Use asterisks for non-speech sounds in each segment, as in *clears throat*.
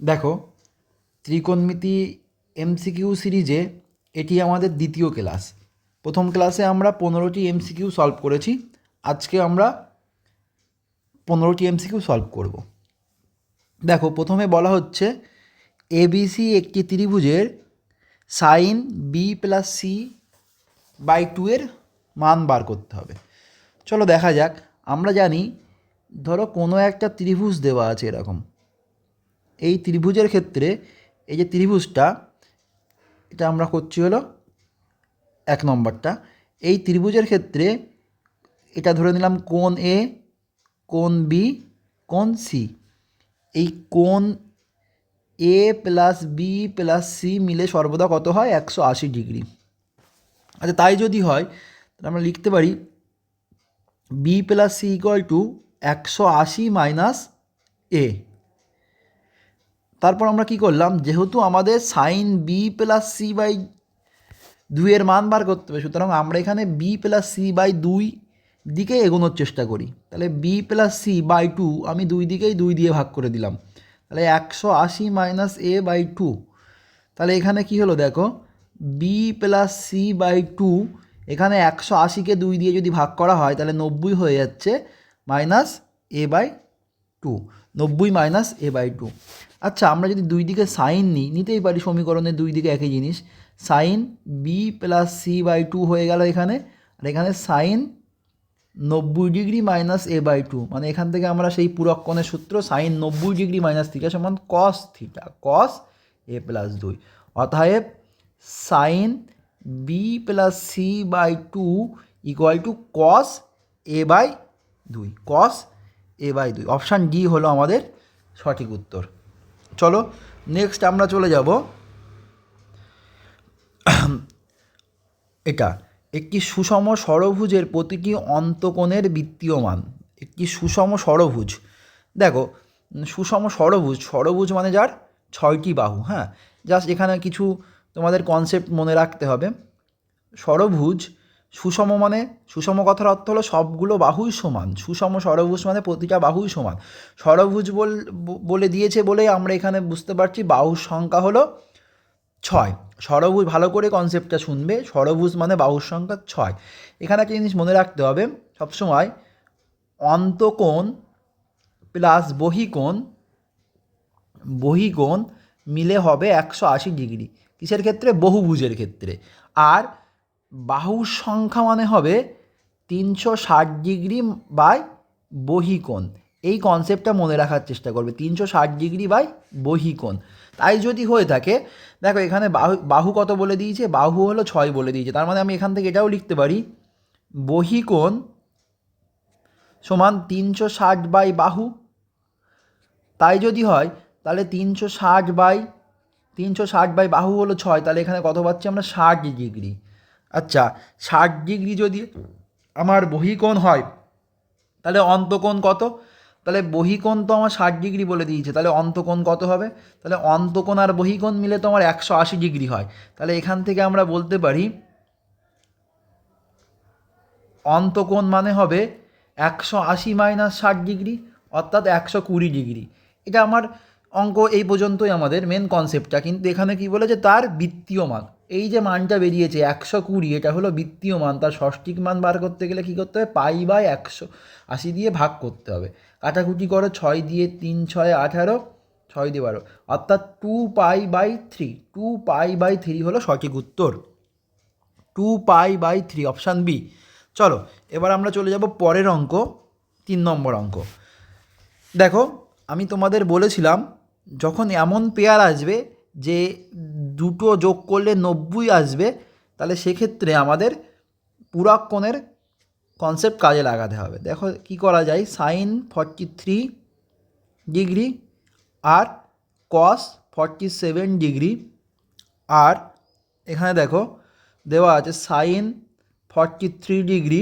দেখো, ত্রিকোণমিতি এমসিকিউ সিরিজে এটি আমাদের দ্বিতীয় ক্লাস। প্রথম ক্লাসে আমরা পনেরোটি এমসিকিউ সলভ করেছি, আজকে আমরা পনেরোটি এমসিকিউ সলভ করব। দেখো, প্রথমে বলা হচ্ছে এবিসি একটি ত্রিভুজের sine B plus C by two এর মান বার করতে হবে। চলো দেখা যাক, আমরা জানি ধরো কোনো একটা ত্রিভুজ দেওয়া আছে এরকম। এই ত্রিভুজের ক্ষেত্রে এই যে ত্রিভুজটা, এটা আমরা করছি হলো এক নম্বরটা। এই ত্রিভুজের ক্ষেত্রে এটা ধরে নিলাম কোন এ কোন বি কোন সি এই কোন A plus B plus C মিলে সর্বদা কত হয়? একশো আশি ডিগ্রি। আচ্ছা তাই যদি হয়, তাহলে আমরা লিখতে পারি B plus C equal to একশো আশি মাইনাস এ তারপর আমরা কি করলাম? যেহেতু আমাদের sine B plus C by দুইয়ের মান বার করতে হবে, সুতরাং আমরা এখানে বি প্লাস সি বাই দুই দিকে এগোনোর চেষ্টা করি। তাহলে B plus C by two আমি দুই দিকেই দুই দিয়ে ভাগ করে দিলাম। তাহলে একশো আশি মাইনাস এ বাই টু তাহলে এখানে কি হলো দেখো? B plus C by two এখানে একশো আশিকে দুই দিয়ে যদি ভাগ করা হয়, তাহলে নব্বই হয়ে যাচ্ছে মাইনাস এ বাই টু নব্বই মাইনাস এ বাই টু আচ্ছা আমরা যদি দুই দিকে সাইন নিই নিতেই পারি সমীকরণের দুই দিকে একই জিনিস। Sine B plus C by two হয়ে গেল এখানে। আর এখানে সাইন নব্বই degree minus A by two মানে এখান থেকে আমরা সেই পূরক কোণের সূত্র সাইন নব্বই ডিগ্রি মাইনাস থিটা সমান কস থিটা কস এ প্লাস দুই। অতএব sine B plus C by two equal to cos A by দুই। কস এ বাই দুই। অপশান ডি হলো আমাদের সঠিক উত্তর। চলো নেক্সট আমরা চলে যাব। এটা, একটি সুষম ষড়ভুজের প্রতিটি অন্তকোণের বৃত্তীয় মান একটি সুষম ষড়ভুজ দেখো, সুষম ষড়ভুজ ষড়ভুজ মানে যার? ছয়টি বাহু হ্যাঁ? জাস্ট এখানে কিছু তোমাদের কনসেপ্ট মনে রাখতে হবে। ষড়ভুজ সুষম মানে সুষম কথার অর্থ হলো সবগুলো বাহুই সমান। সুষম ষড়ভুজ মানে প্রতিটা বাহুই সমান। ষড়ভুজ বল বলে দিয়েছে বলেই আমরা এখানে বুঝতে পারছি বাহুর সংখ্যা হলো ছয়। ষড়ভুজ ভালো করে কনসেপ্টটা শুনবে। ষড়ভুজ মানে বাহুর সংখ্যা ছয়। এখানে একটা জিনিস মনে রাখতে হবে, সবসময় অন্তকোণ প্লাস বহিকোণ বহিকোণ মিলে হবে একশো আশি ডিগ্রি। কিসের ক্ষেত্রে? বহুভুজের ক্ষেত্রে। আর বাহুর সংখ্যা মানে হবে তিনশো ষাট ডিগ্রি বাই বহিকোণ। এই কনসেপ্টটা মনে রাখার চেষ্টা করবে, তিনশো ষাট ডিগ্রি বাই বহিকোণ। তাই যদি হয়ে থাকে, দেখো এখানে বাহু বাহু কত বলে দিয়েছে? বাহু হলো ছয় বলে দিয়েছে। তার মানে আমি এখান থেকে এটাও লিখতে পারি, বহিকোণ সমান তিনশো ষাট বাই বাহু। তাই যদি হয়, তাহলে তিনশো ষাট বাই, তিনশো ষাট বাই বাহু হলো ছয়, তাহলে এখানে কত পাচ্ছি আমরা? ষাট ডিগ্রি। আচ্ছা ষাট ডিগ্রি যদি আমার বহিকোণ হয়, তাহলে অন্তকোণ কত? তাহলে বহিকোণ তো আমার ষাট ডিগ্রি বলে দিয়েছে, তাহলে অন্তকোণ কত হবে? তাহলে অন্তকোণ আর বহিকোণ মিলে তো আমার একশো আশি ডিগ্রি হয়। তাহলে এখান থেকে আমরা বলতে পারি, অন্তকোণ মানে হবে একশো আশি মাইনাস ষাট ডিগ্রি, অর্থাৎ একশো কুড়ি ডিগ্রি। এটা আমার অঙ্ক এই পর্যন্তই আমাদের মেন কনসেপ্টটা কিন্তু এখানে কি বলেছে তার বৃত্তীয় মান। এই যে মানটা বেরিয়েছে একশো কুড়ি, এটা হলো বৃত্তীয় মান। তার ষষ্ঠিক মান বার করতে গেলে কী করতে হবে? পাই বাই একশো। আশি দিয়ে ভাগ করতে হবে। কাটাকুটি করো, ছয় দিয়ে তিন, ছয়, আঠারো, ছয় দিয়ে বারো। অর্থাৎ two pi by three. Two pi by three হলো সঠিক উত্তর। Two pi by three, option B. চলো, এবার আমরা চলে যাব পরের অঙ্ক, তিন নম্বর অঙ্ক। দেখো, আমি তোমাদের বলেছিলাম যখন এমন পেয়ার আসবে যে দুটো যোগ করলে নব্বই আসবে, তাহলে সেক্ষেত্রে আমাদের পুরাক কোণের কনসেপ্ট কাজে লাগাতে হবে। দেখো কি করা যায় সাইন ফর্টি থ্রি ডিগ্রি আর কস ফর্টি সেভেন ডিগ্রি আর এখানে দেখো দেওয়া আছে sine forty three degree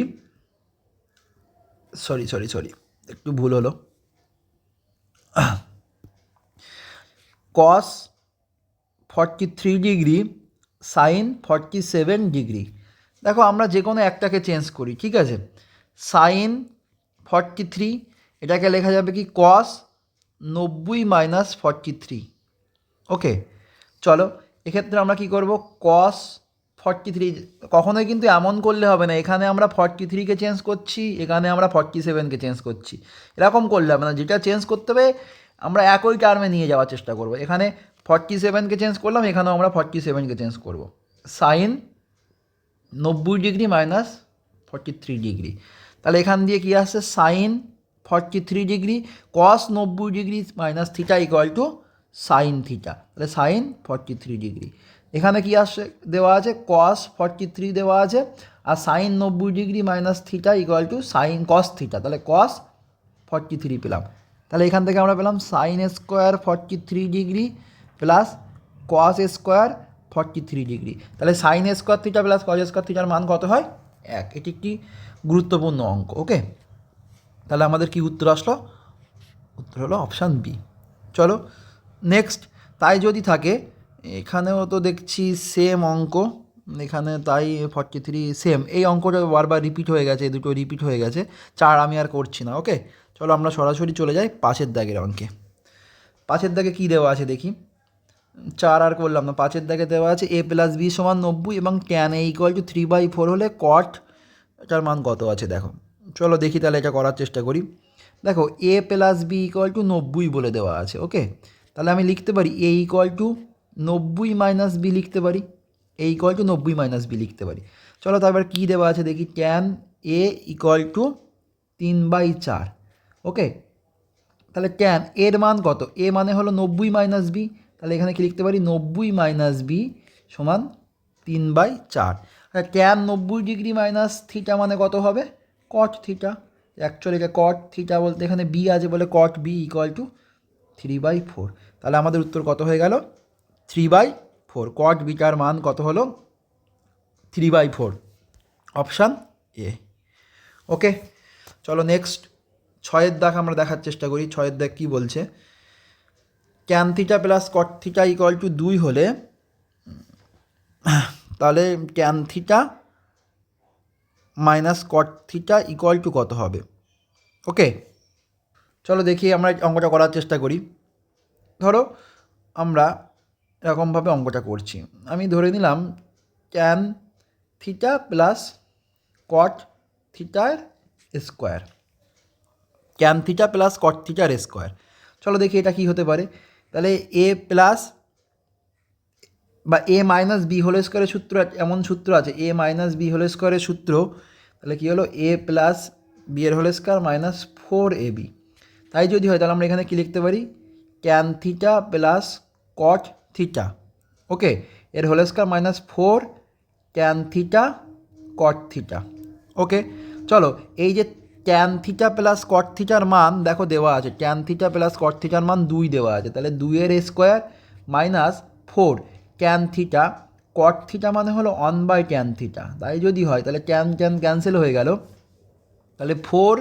sorry sorry sorry একটু ভুল হলো। Cos forty three degree sine forty seven degree দেখো, আমরা যে কোনো একটাকে চেঞ্জ করি, ঠিক আছে? সাইন ফর্টি থ্রি এটাকে লেখা যাবে কি? কস নব্বই মাইনাস ফর্টি থ্রি ওকে চলো, এক্ষেত্রে আমরা কি করব? কস ফর্টি থ্রি কখনোই কিন্তু এমন করলে হবে না। এখানে আমরা ফর্টি থ্রিকে চেঞ্জ করছি, এখানে আমরা ফর্টি সেভেনকে চেঞ্জ করছি। এরকম করলে হবে না। যেটা চেঞ্জ করতে হবে আমরা একই টার্মে নিয়ে যাওয়ার চেষ্টা করব। এখানে ফর্টি সেভেনকে চেঞ্জ করলাম, এখানেও আমরা ফর্টি সেভেনকে চেঞ্জ করব। সাইন নব্বই degree minus forty three degree তাহলে এখান দিয়ে কী আসছে? Sine forty three degree cos নব্বই degree minus theta equal to sine theta তাহলে সাইন ফর্টি থ্রি ডিগ্রি এখানে কি আসছে? দেওয়া আছে কস ফর্টি থ্রি দেওয়া আছে আর সাইন নব্বই degree minus theta equal to sine cos theta তাহলে কস ফর্টি থ্রি পেলাম। তাহলে এখান থেকে আমরা পেলাম sine square forty three degree plus cos square forty three degree তাহলে sine square theta plus cos square থিটার মান কত হয়? এক। এটি একটি গুরুত্বপূর্ণ অঙ্ক ওকে তাহলে আমাদের কি উত্তর আসলো? উত্তর হলো অপশান বি চলো নেক্সট তাই যদি থাকে, এখানেও তো দেখছি সেম অঙ্ক, এখানে তাই ফর্টি থ্রি সেম এই অঙ্কটা বারবার রিপিট হয়ে গেছে দুটো রিপিট হয়ে গেছে, চার আমি আর করছি না ওকে চলো আমরা সরাসরি চলে যাই পাশের দাগের অঙ্কে। পাশের দাগে কী দেওয়া আছে দেখি? চার আর করলাম না পাঁচের দাগে দেওয়া আছে এ প্লাস বি সমান নব্বই এবং tan A equal to three by four হলে কট এটার মান কত আছে দেখো। চলো দেখি তাহলে এটা করার চেষ্টা করি। দেখো A plus B equal to নব্বই বলে দেওয়া আছে ওকে তাহলে আমি লিখতে পারি এ ইকুয়াল টু নব্বই মাইনাস বি লিখতে পারি এ ইকুয়াল টু নব্বই মাইনাস বি লিখতে পারি। চলো তারপর কী দেওয়া আছে দেখি ট্যান এ ইকুয়াল টু তিন বাই চার। ওকে, তাহলে ট্যান এর মান কত? এ মানে হলো নব্বই মাইনাস বি তাহলে এখানে কি লিখতে পারি? নব্বই মাইনাস বি সমান তিন বাই চার। ট্যান নব্বই ডিগ্রি মাইনাস থিটা মানে কত হবে? কট থিটা অ্যাকচুয়ালি এটা কট থিটা বলতে এখানে বি আছে বলে cot B equal to three by four তাহলে আমাদের উত্তর কত হয়ে গেল? থ্রি বাই ফোর কট বিটার মান কত হলো? Three by four option A okay, চলো নেক্সট ছয়ের দাগ আমরা দেখার চেষ্টা করি, ছয়ের দাগ কী বলছে? Tan theta plus cot theta equal to দুই হলে, তাহলে tan theta minus cot theta equal to কত হবে? ওকে চলো দেখি আমরা অঙ্কটা করার চেষ্টা করি। ধরো আমরা এরকমভাবে অঙ্কটা করছি। আমি ধরে নিলাম ক্যান থিটা প্লাস কট থিটার square tan theta plus cot থিটার স্কোয়ার চলো দেখি এটা কি হতে পারে। তাহলে এ প্লাস বা এ মাইনাস বি হোল স্কোয়ারের সূত্র এমন সূত্র আছে। এ মাইনাস বি হোল স্কোয়ারের সূত্র, তাহলে কী হলো? এ প্লাস বি এর whole square minus four A B তাই যদি হয়, তাহলে আমরা এখানে কী লিখতে পারি? Tan theta plus cot theta okay এর whole square minus four tan theta cot theta okay চলো, এই যে ট্যান থিটা প্লাস কট থিটার মান দেখো দেওয়া আছে। ট্যান থিটা প্লাস কট থিটার মান দুই দেওয়া আছে। তাহলে দুইয়ের square minus four tan theta cot theta মানে হলো অন বাই ট্যান থিটা তাই যদি হয়, তাহলে ট্যান ট্যান ক্যান্সেল হয়ে গেল। তাহলে four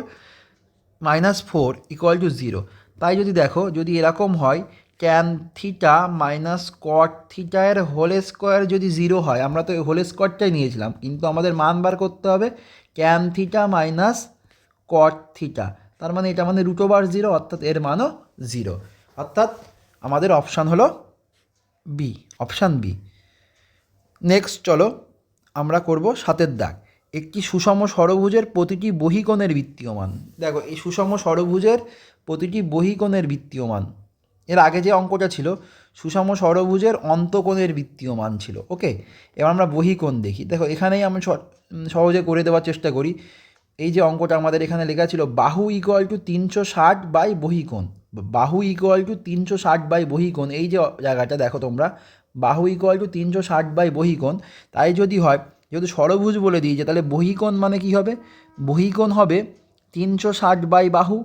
minus four equal to zero তাই যদি দেখো, যদি এরকম হয় ট্যান থিটা মাইনাস কট থিটায়ের হোল স্কোয়ার যদি জিরো হয়, আমরা তো হোল স্কোয়ারটাই নিয়েছিলাম। কিন্তু আমাদের মান বার করতে হবে। Tan theta minus cot theta তার মানে এটা মানে রুট ওভার জিরো অর্থাৎ এর মানও জিরো অর্থাৎ আমাদের অপশান হলো বি অপশান বি নেক্সট চলো, আমরা করব সাতের দাগ। একটি সুষম ষড়ভুজের প্রতিটি বহিকোণের বৃত্তীয়মান দেখো, এই সুষম ষড়ভুজের প্রতিটি বহিকোণের বৃত্তীয়মান এর আগে যে অঙ্কটা ছিল, সুষম ষড়ভুজের অন্তকোণের বৃত্তীয়মান ছিল। ওকে এবার আমরা বহিকোণ দেখি। দেখো, এখানেই আমি সহজে করে দেওয়ার চেষ্টা করি। এই যে অঙ্কটা আমাদের এখানে লেখা ছিল, বাহু ইকুয়াল টু তিনশো ষাট বাই বহিকোণ। বাহু ইকুয়াল টু তিনশো ষাট বাই বহিকোণ, এই যে জায়গাটা দেখো তোমরা, বাহু ইকুয়াল টু তিনশো ষাট বাই বহিকোণ, তাই যদি হয় যেহেতু ষড়ভুজ বলে দিয়েছে তাহলে বহিকোণ মানে কি হবে? বহিকোণ হবে তিনশো ষাট বাই বাহু,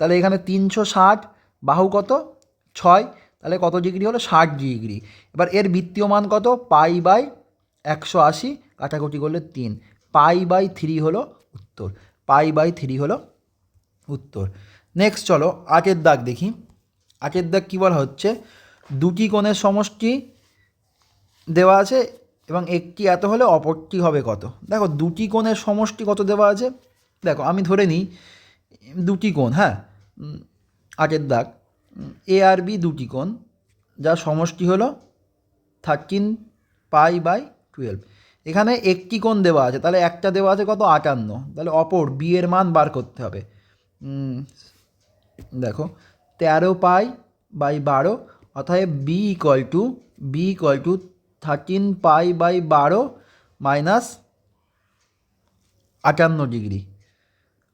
তাহলে এখানে তিনশো ষাট বাহু কত? ছয়, তাহলে কত ডিগ্রি হলো? ষাট ডিগ্রি। এবার এর বৃত্তীয় মান কত? পাই বাই একশো আশি, কাটাকুটি করলে তিন। পাই বাই থ্রি হলো উত্তর, পাই বাই থ্রি হলো উত্তর। নেক্সট চলো আটের দাগ দেখি। আটের দাগ কী বলা হচ্ছে? দুটি কোণের সমষ্টি দেওয়া আছে এবং একটি এত হলে অপরটি হবে কত? দেখো, দুটি কোণের সমষ্টি কত দেওয়া আছে? দেখো, আমি ধরে নিই, দুটি কোণ হ্যাঁ? আটের দাগ। এ আর বি দুটি কোণ, যার সমষ্টি হলো থার্টিন পাই বাই টুয়েলভ এখানে একটি কোণ দেওয়া আছে, তাহলে একটা দেওয়া আছে কত? আটান্ন। তাহলে অপর, বি এর মান বার করতে হবে। দেখো, তেরো পাই বাই বারো অর্থাৎ B equal to B equal to thirteen pi by বারো মাইনাস আটান্ন ডিগ্রি।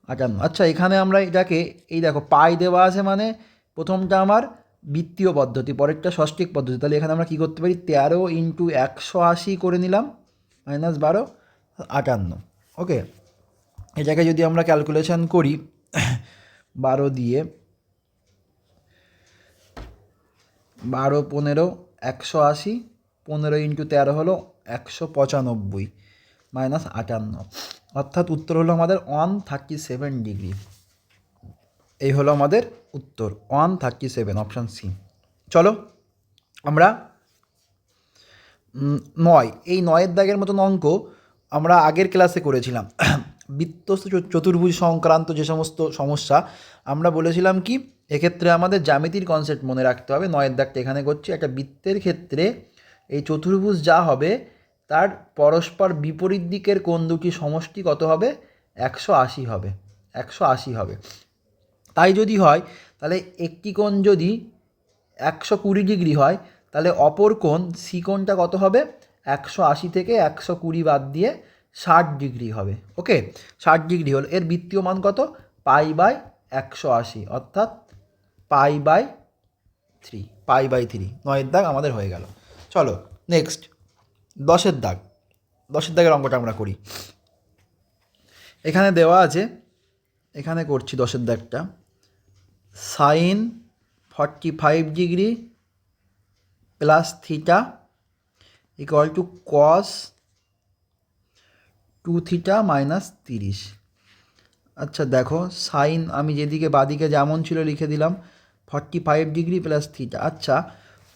আটান্ন। আচ্ছা এখানে আমরা এটাকে, এই দেখো, পাই দেওয়া আছে মানে প্রথমটা আমার বৃত্তীয় পদ্ধতি, পরেরটা ষষ্ঠিক পদ্ধতি। তাহলে এখানে আমরা কী করতে পারি? তেরো ইন্টু একশো আশি করে নিলাম। মাইনাস বারো আটান্ন ওকে এটাকে যদি আমরা ক্যালকুলেশন করি, বারো দিয়ে বারো, পনেরো, একশো আশি, পনেরো ইন্টু তেরো হলো একশো পঁচানব্বই মাইনাস আটান্ন অর্থাৎ উত্তর হলো আমাদের ওয়ান থার্টি সেভেন ডিগ্রি এই হলো আমাদের উত্তর one thirty seven option C চলো, আমরা নয়। এই নয়ের দাগের মতন অঙ্ক আমরা আগের ক্লাসে করেছিলাম। *clears throat* বৃত্তস্থ চতুর্ভুজ সংক্রান্ত যে সমস্ত সমস্যা, আমরা বলেছিলাম কি, এক্ষেত্রে আমাদের জ্যামিতির কনসেপ্ট মনে রাখতে হবে। নয়ের দাগটা এখানে করছি। একটা বৃত্তের ক্ষেত্রে এই চতুর্ভুজ যা হবে, তার পরস্পর বিপরীত দিকের কোণ দুটি সমষ্টি কত হবে? একশো আশি হবে। একশো আশি হবে। তাই যদি হয়, তাহলে একটি কোণ যদি একশো কুড়ি ডিগ্রি হয় তাহলে অপর কোণ সি কোণটা কত হবে? একশো আশি থেকে একশো কুড়ি বাদ দিয়ে ষাট ডিগ্রি হবে। ওকে? ষাট ডিগ্রি হল। এর বৃত্তীয় মান কত? পাই বাই একশো আশি, অর্থাৎ pi by three, pi by three. নয়ের দাগ আমাদের হয়ে গেল। চলো, নেক্সট। দশের দাগ। দশের দাগের অঙ্কটা আমরা করি। এখানে দেওয়া আছে, এখানে করছি দশের দাগটা। Sine forty five degree plus theta equal to cos two theta minus তিরিশ। আচ্ছা দেখো, সাইন আমি যেদিকে বাদিকে যেমন ছিল লিখে দিলাম forty five degree plus theta আচ্ছা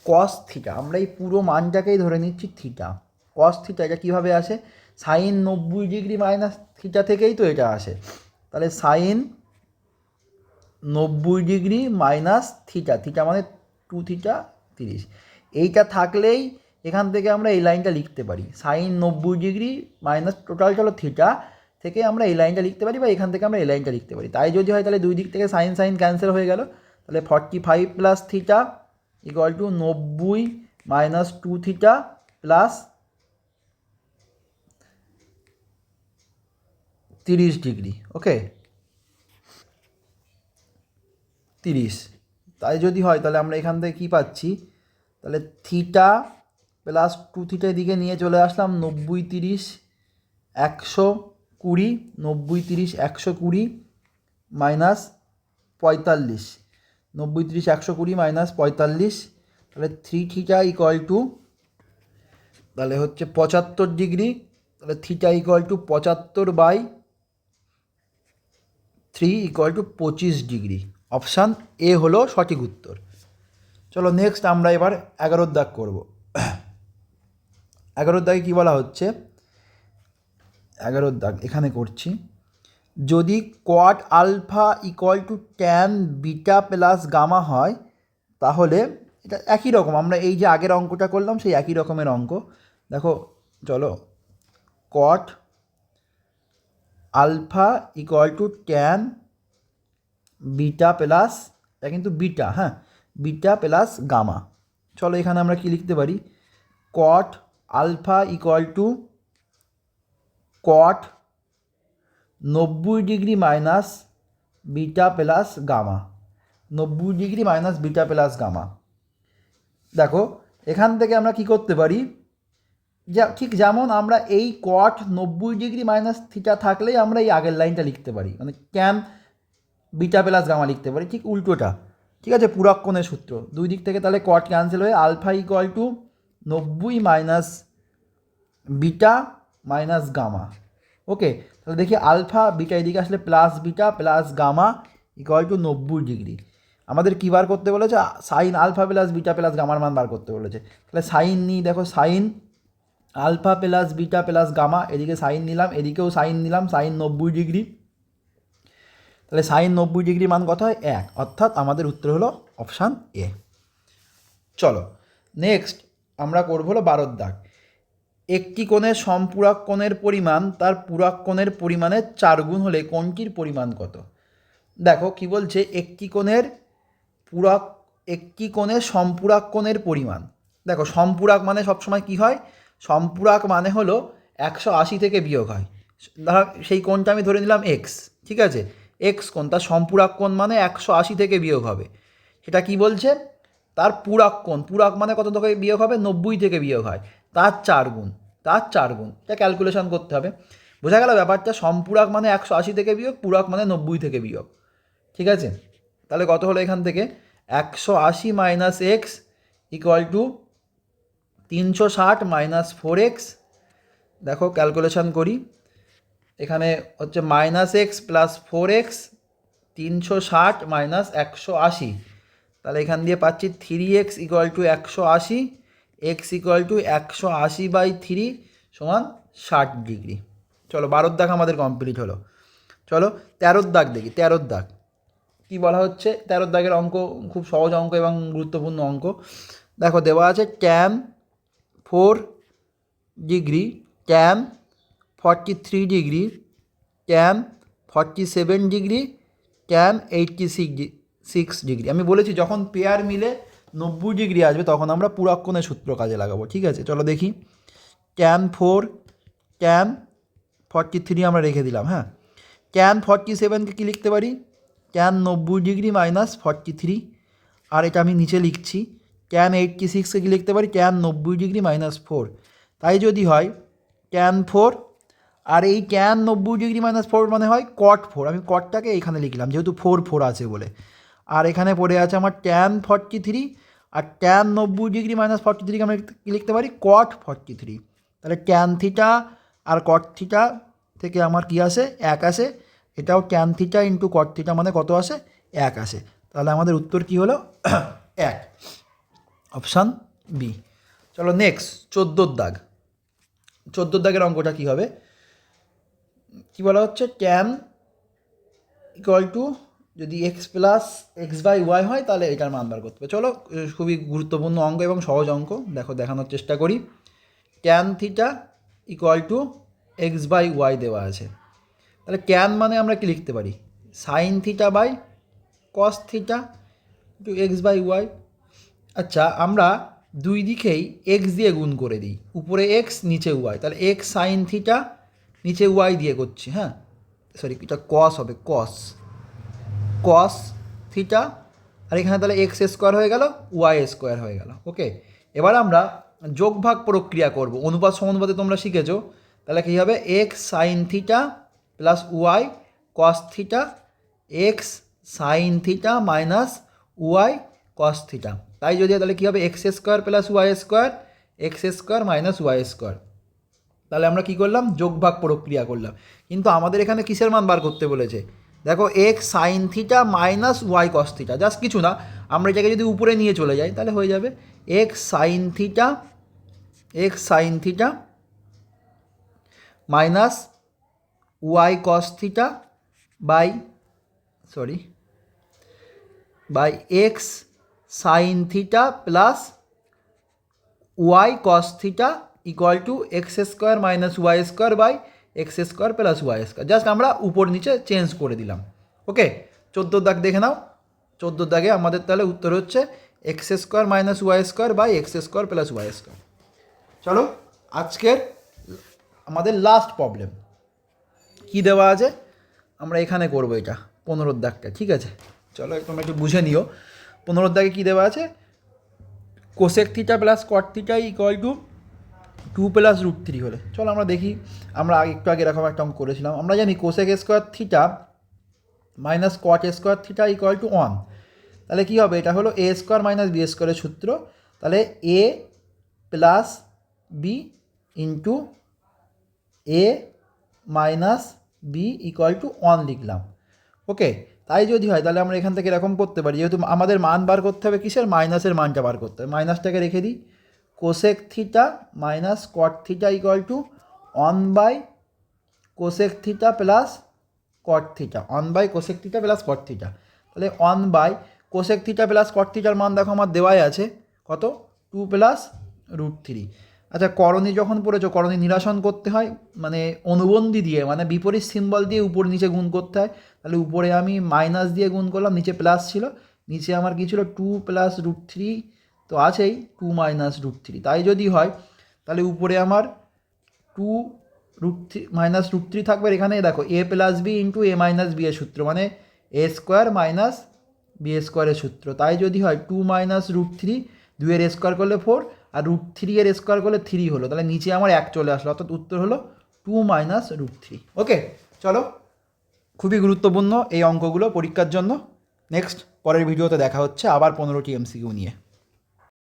কস থিটা আমরা এই পুরো মানটাকেই ধরে নিচ্ছি থিটা কস থিটা এটা কীভাবে আসে? সাইন নব্বই ডিগ্রি মাইনাস থিটা থেকেই তো এটা আসে। তাহলে সাইন নব্বই ডিগ্রি মাইনাস থিটা থিটা মানে টু থিটা তিরিশ। এইটা থাকলেই এখান থেকে আমরা এই লাইনটা লিখতে পারি। সাইন নব্বই ডিগ্রি মাইনাস টোটাল চলো থিটা থেকে আমরা এই লাইনটা লিখতে পারি বা এখান থেকে আমরা এই লাইনটা লিখতে পারি। তাই যদি হয় তাহলে দুই দিক থেকে সাইন সাইন ক্যান্সেল হয়ে গেল। তাহলে forty five plus theta equal to নব্বই মাইনাস টু থিটা প্লাস তিরিশ ডিগ্রি ওকে তিরিশ। তাই যদি হয় তাহলে আমরা এখান থেকে কী পাচ্ছি? তাহলে থিটা প্লাস টু থিটার দিকে নিয়ে চলে আসলাম নব্বই তিরিশ একশো কুড়ি, নব্বই তিরিশ একশো কুড়ি মাইনাস পঁয়তাল্লিশ। নব্বই তিরিশ একশো কুড়ি মাইনাস পঁয়তাল্লিশ, তাহলে থ্রি থিটা ইকুয়াল টু তাহলে হচ্ছে পঁচাত্তর ডিগ্রি তাহলে থিটা ইকুয়াল টু পঁচাত্তর বাই থ্রি ইকুয়াল টু পঁচিশ ডিগ্রি অপশান এ হলো সঠিক উত্তর। চলো নেক্সট আমরা এবার এগারোর দাগ করব। এগারোর দাগে কী বলা হচ্ছে? এগারোর দাগ এখানে করছি। যদি cot alpha equal to tan beta plus gamma হয়, তাহলে এটা একই রকম, আমরা এই যে আগের অঙ্কটা করলাম, সেই একই রকমের অঙ্ক। দেখো, চলো cot alpha equal to tan beta plus এটা কিন্তু বিটা হ্যাঁ? Beta plus gamma. চলো এখানে আমরা কি লিখতে পারি? Cot alpha equal to cot নব্বই degree minus beta plus gamma. নব্বই degree minus beta plus gamma. দেখো, এখান থেকে আমরা কি করতে পারি? যা, ঠিক যেমন আমরা এই কট নব্বই ডিগ্রি মাইনাস থিটা থাকলেই আমরা এই আগের লাইনটা লিখতে পারি। মানে ক্যান বিটা প্লাস গামা লিখতে পারি, ঠিক উল্টোটা। ঠিক আছে পুরাক্ষণের সূত্র। দুই দিক থেকে তাহলে কট ক্যান্সেল হয়ে আলফা ইকুয়াল টু নব্বই minus beta minus gamma okay তাহলে দেখি আলফা বিটা এদিকে আসলে plus beta plus gamma equal to নব্বই ডিগ্রি আমাদের কী বার করতে বলেছে? Sine alpha plus beta plus গামার মান বার করতে বলেছে। তাহলে সাইন নিই, দেখো sine alpha plus beta plus gamma এদিকে সাইন নিলাম, এদিকেও সাইন নিলাম সাইন নব্বই ডিগ্রি তাহলে সাইন নব্বই ডিগ্রি মান কত হয়? এক। অর্থাৎ আমাদের উত্তর হলো অপশান এ চলো নেক্সট আমরা করব হলো বারোর দাগ। একটি কোণের সম্পূরক কোণের পরিমাণ তার পূরক কোণের পরিমাণের চার গুণ হলে কোণটির পরিমাণ কত? দেখো, কি বলছে? একটি কোণের পূরক, একটি কোণের সম্পূরক কোণের পরিমাণ। দেখো, সম্পূরক মানে সবসময় কি হয়? সম্পূরক মানে হলো একশো আশি থেকে বিয়োগ হয়। সেই কোণটা আমি ধরে নিলাম এক্স ঠিক আছে? এক্স কোণ, তার সম্পূরক কোণ মানে একশো আশি থেকে বিয়োগ হবে। সেটা কি বলছে? তার পূরক কোণ, পূরক মানে কত থেকে বিয়োগ হবে? নব্বই থেকে বিয়োগ হয়। তার চার গুণ, তার চার গুণ, এটা ক্যালকুলেশন করতে হবে। বোঝা গেল ব্যাপারটা? সম্পূরক মানে একশো আশি থেকে বিয়োগ, পূরক মানে নব্বই থেকে বিয়োগ। ঠিক আছে? তাহলে কত হলো এখান থেকে? একশো আশি মাইনাস এক্স ইকুয়াল টু তিনশো ষাট মাইনাস ফোর এক্স দেখো ক্যালকুলেশন করি। এখানে হচ্ছে minus X plus four X তিনশো ষাট মাইনাস একশো আশি। তাহলে এখান দিয়ে পাচ্ছি থ্রি এক্স ইকুয়াল টু একশো আশি এক্স ইকুয়াল টু একশো আশি বাই থ্রি সমান ষাট ডিগ্রি চলো বারোর দাগ আমাদের কমপ্লিট হলো। চলো তেরোর দাগ দেখি, তেরোর দাগ। কি বলা হচ্ছে? তেরোর দাগের অঙ্ক খুব সহজ অঙ্ক এবং গুরুত্বপূর্ণ অঙ্ক। দেখো দেওয়া আছে tan four degree tan forty three degree tan forty seven degree tan eighty six degree আমি বলেছি, যখন পেয়ার মিলে নব্বই ডিগ্রি আসবে, তখন আমরা পুরাক্ষণের সূত্র কাজে লাগাবো, ঠিক আছে? চলো দেখি। Tan four tan forty three আমরা রেখে দিলাম হ্যাঁ? ট্যান ফর্টি সেভেনকে কী লিখতে পারি? ট্যান নব্বই ডিগ্রি মাইনাস ফর্টি থ্রি আর এটা আমি নিচে লিখছি। ট্যান এইটটি সিক্সকে কী লিখতে পারি? ট্যান নব্বই ডিগ্রি মাইনাস ফোর তাই যদি হয় ট্যান ফোর আর এই ট্যান নব্বই ডিগ্রি মাইনাস ফোর মানে হয় কট ফোর আমি কটটাকে এখানে লিখলাম, যেহেতু ফোর ফোর আছে বলে। আর এখানে পড়ে আছে আমার ট্যান ফর্টি থ্রি আর ট্যান নব্বই ডিগ্রি মাইনাস ফর্টি থ্রিকে আমরা কী লিখতে পারি? কট ফর্টি থ্রি তাহলে ট্যান থিটা আর কট থিটা থেকে আমার কী আসে? এক আসে। এটাও tan theta into cot theta মানে কত আসে? এক আসে। তাহলে আমাদের উত্তর কী হলো? *coughs* এক। অপশান বি চলো নেক্সট চোদ্দোর দাগ। চোদ্দোর দাগের অঙ্কটা কী হবে? কী বলা হচ্ছে? ট্যান ইকুয়াল টু যদি x plus x by y হয়, তাহলে এটার মান বার করতে হবে। চলো, খুবই গুরুত্বপূর্ণ অঙ্ক এবং সহজ অঙ্ক। দেখো, দেখানোর চেষ্টা করি। Tan theta equal to x by y দেওয়া আছে। তাহলে ট্যান মানে আমরা কি লিখতে পারি? Sine theta by cos theta to x by y আচ্ছা আমরা দুই দিকেই এক্স দিয়ে গুণ করে দিই। উপরে এক্স নিচে ওয়াই তাহলে এক্স সাইন থিটা নিচে ওয়াই দিয়ে করছি হ্যাঁ? সরি এটা কস হবে কস কস থিটা আর এখানে তাহলে এক্স স্কোয়ার হয়ে গেল ওয়াই স্কোয়ার হয়ে গেল ওকে এবার আমরা যোগভাগ প্রক্রিয়া করব, অনুপাত সমানুপাতে তোমরা শিখেছো। তাহলে কী হবে? X sine theta plus y cos theta x sine theta minus y cos theta তাই যদি, তাহলে কী হবে? X square plus y square x square minus y square তাহলে আমরা কি করলাম? যোগভাগ প্রক্রিয়া করলাম। কিন্তু আমাদের এখানে কিসের মান বার করতে বলেছে? দেখো x sine theta minus y cos theta just কিছু না। আমরা এটাকে যদি উপরে নিয়ে চলে যাই, তাহলে হয়ে যাবে x sine theta x sine theta minus y cos theta by sorry by x sine theta plus y cos theta equal to x square minus y square by x square plus y square just আমরা উপর নিচে change করে দিলাম। ওকে চোদ্দোর দাগ দেখে নাও। চোদ্দোর দাগে আমাদের তাহলে উত্তর হচ্ছে x square minus y square by x square plus y square চলো, আজকের আমাদের লাস্ট প্রবলেম কি দেওয়া আছে? আমরা এখানে করব এটা পনেরোর দাগটা ঠিক আছে? চলো তোমরা একটু বুঝে নিও। পনেরোর দাগে কী দেওয়া আছে? Cosec theta plus cot theta equal to two plus root three হলে। চলো আমরা দেখি, আমরা একটু আগে এরকম একটা অঙ্ক করেছিলাম। আমরা জানি cosec square theta minus cot square theta equal to one তাহলে কী হবে? এটা হলো এ স্কোয়ার মাইনাস বি স্কোয়ারের সূত্র। তাহলে a plus b into a minus b equal to one লিখলাম। ওকে তাই যদি হয়, তাহলে আমরা এখান থেকে এরকম করতে পারি। যেহেতু আমাদের মান বার করতে হবে কিসের? মাইনাসের মানটা বার করতে হবে। মাইনাসটাকে রেখে দিই। Cosec theta minus cot theta equal to one by cosec theta plus cot theta one by cosec theta plus cot theta তাহলে one by cosec theta plus cot থিটার মান দেখো আমার দেওয়াই আছে। কত? টু প্লাস রুট থ্রি আচ্ছা করণী যখন পড়েছো, করণী নিরাসন করতে হয় মানে অনুবন্ধী দিয়ে মানে বিপরীত সিম্বল দিয়ে উপর নিচে গুণ করতে হয়। তাহলে উপরে আমি মাইনাস দিয়ে গুণ করলাম, নিচে প্লাস ছিল। নিচে আমার কী ছিল? টু প্লাস রুট থ্রি তো আছেই টু মাইনাস রুট থ্রি তাই যদি হয়, তাহলে উপরে আমার two root three minus root three থাকবে। এখানে দেখো a plus b into a minus b এর সূত্র মানে এ স্কোয়ার মাইনাস বি স্কোয়ারের সূত্র। তাই যদি হয় টু মাইনাস রুট থ্রি দুইয়ের স্কোয়ার করলে ফোর আর রুট থ্রি এর স্কোয়ার করলে থ্রি হলো। তাহলে নিচে আমার এক চলে আসলো, অর্থাৎ উত্তর হলো two minus root three okay চলো। খুবই গুরুত্বপূর্ণ এই অঙ্কগুলো পরীক্ষার জন্য। নেক্সট পরের ভিডিওতে দেখা হচ্ছে আবার পনেরোটি এমসিকিউ নিয়ে।